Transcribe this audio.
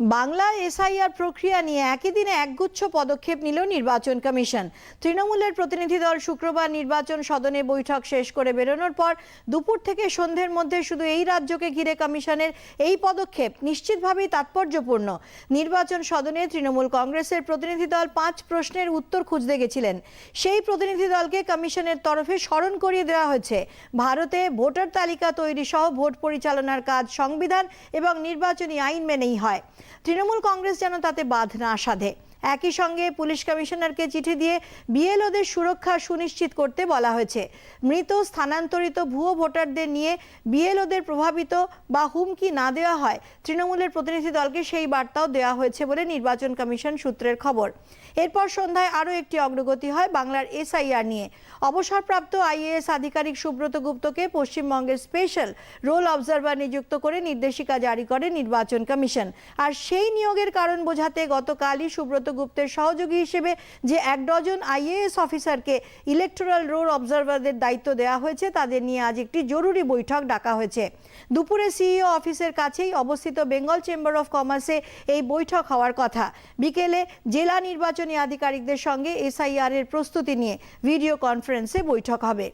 Bangla SIR প্রক্রিয়া নিয়ে একই দিনে একগুচ্ছ পদক্ষেপ নিল নির্বাচন কমিশন। তৃণমূলের প্রতিনিধি দল শুক্রবার নির্বাচন সদনে বৈঠক শেষ করে বেরোনোর পর দুপুর থেকে সন্ধ্যের মধ্যে শুধু এই রাজ্যকে ঘিরে কমিশনের এই পদক্ষেপ নিশ্চিতভাবেই তাৎপর্যপূর্ণ। নির্বাচন সদনে তৃণমূল কংগ্রেসের প্রতিনিধি দল পাঁচ প্রশ্নের উত্তর খুঁজতে গেছিলেন। সেই প্রতিনিধি দলকে কমিশনের তরফে স্মরণ করিয়ে দেওয়া হয়েছে। ভারতে ভোটার তালিকা তৈরি সহ ভোট পরিচালনার কাজ সংবিধান এবং নির্বাচনী আইন মেনেই হয়। তৃণমূল কংগ্রেস যেন তাতে বাধ না সাধে। একই সঙ্গে পুলিশ কমিশনারকে চিঠি দিয়ে বিএলওদের সুরক্ষা সুনিশ্চিত করতে বলা হয়েছে। মৃত স্থানান্তরিত ভুয়ো ভোটারদের নিয়ে বিএলওদের প্রভাবিত বা হুমকি না দেওয়া হয়, তৃণমূলের প্রতিনিধি দলকে সেই বার্তাও দেওয়া হয়েছে বলে নির্বাচন কমিশন সূত্রের খবর। এরপর সন্ধ্যায় আরও একটি অগ্রগতি হয় বাংলার এসআইআর নিয়ে। অবসরপ্রাপ্ত আইএএস আধিকারিক সুব্রত গুপ্তকে পশ্চিমবঙ্গের স্পেশাল রোল অবজারভার নিযুক্ত করে নির্দেশিকা জারি করে নির্বাচন কমিশন। আর সেই নিয়োগের কারণ বোঝাতে গতকালই সুব্রত গুপ্তের সহযোগী হিসেবে যে এক ডজন আইএএস অফিসারকে ইলেকটোরাল রোল অবজারভারদের দায়িত্ব দেওয়া হয়েছে, তাদের নিয়ে আজ একটি জরুরি বৈঠক ডাকা হয়েছে। দুপুরে সিইও অফিসের কাছেই অবস্থিত বেঙ্গল চেম্বার অফ কমার্সে এই বৈঠক হওয়ার কথা। বিকেলে জেলা নির্বাচনী আধিকারিকদের সঙ্গে এসআইআর এর প্রস্তুতি নিয়ে ভিডিও কনফারেন্সে বৈঠক হবে।